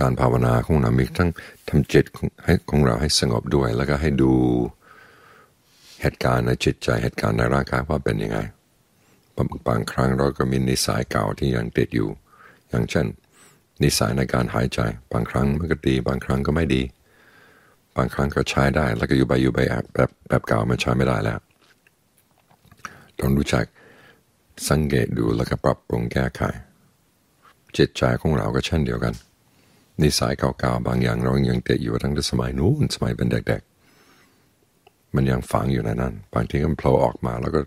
การภาวนาของเรามีทั้งทำจิตให้ของเราให้สงบด้วย แล้วก็ให้ดูเหตุการณ์ในจิตใจเหตุการณ์ในร่างกายว่าเป็นยังไงบางบางครั้งเราก็มีนิสัยเก่าที่ยังติดอยู่ อย่างเช่น นิสัยในการหายใจ บางครั้งมันก็ดี บางครั้งก็ไม่ดี บางครั้งก็ใช้ได้ แล้วก็อยู่ไปอยู่ไปแบบแบบเก่ามันใช้ไม่ได้แล้วต้องรู้จักสังเกตดูแล้วก็ปรับปรุงแก้ไขจิตใจของเราก็เช่นเดียวกัน นิสัยเก่าๆบางอย่างเรายังติดอยู่ตั้งแต่สมัยนู้นสมัยเป็นเด็กๆ มันยังฝังอยู่ในนั้น บางทีก็โผล่ออกมา แล้วก็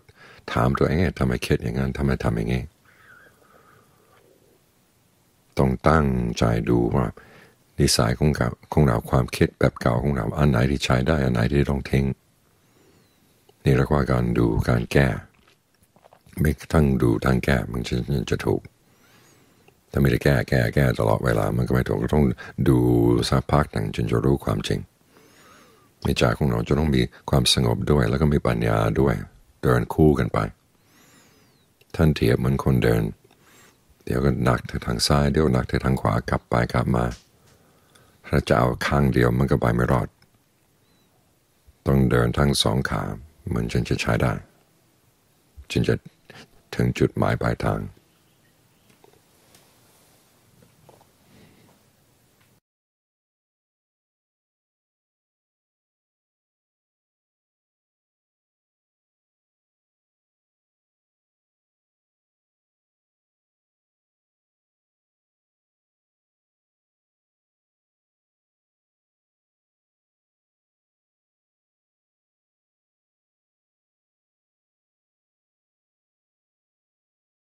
ถามตัวเองทำไมคิดอย่างนั้นทำไมทำอย่างนี้ต้องตั้งใจดูว่านิสัยของเราของเราความคิดแบบเก่าของเราอันไหนที่ใช้ได้อันไหนที่ต้องทิ้งนี่เรียกว่าการดูการแก้ ไม่ทั้งดูทั้งแก้มันจะจะถูก ถ้าไม่ได้แก้แก้แก้ตลอดเวลา มันก็ไม่ถูกก็ต้องดูสักพักหนึ่งจนจะรู้ความจริงในใจของเราจะต้องมีความสงบด้วย แล้วก็มีปัญญาด้วย เดินคู่กันไป ท่านเทียบเหมือนคนเดิน เดี๋ยวก็หนักทางซ้ายเดี๋ยวหนักทางขวากลับไปกลับมา ถ้าจะเอาข้างเดียวมันก็ไปไม่รอด ต้องเดินทั้งสองขามันจึงจะใช้ได้จึงจะถึงจุดหมายปลายทาง